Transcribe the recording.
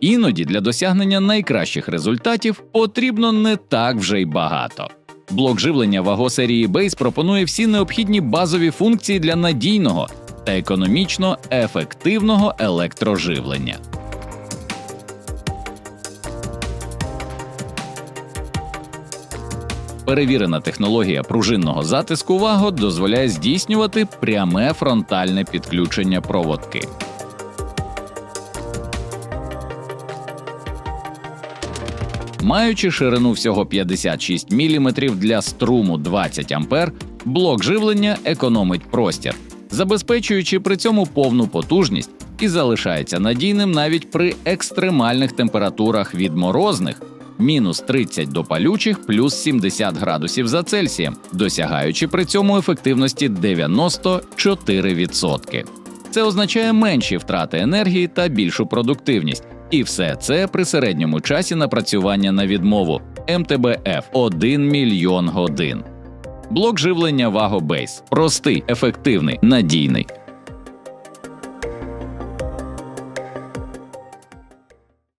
Іноді для досягнення найкращих результатів потрібно не так вже й багато. Блок живлення Vago серії Base пропонує всі необхідні базові функції для надійного та економічно ефективного електроживлення. Перевірена технологія пружинного затиску Vago дозволяє здійснювати пряме фронтальне підключення проводки. Маючи ширину всього 56 мм для струму 20 А, блок живлення економить простір, забезпечуючи при цьому повну потужність і залишається надійним навіть при екстремальних температурах від морозних мінус 30 до палючих плюс 70 градусів за Цельсієм, досягаючи при цьому ефективності 94%. Це означає менші втрати енергії та більшу продуктивність. І все це при середньому часі напрацювання на відмову МТБФ 1 мільйон годин. Блок живлення Вагобейс простий, ефективний, надійний.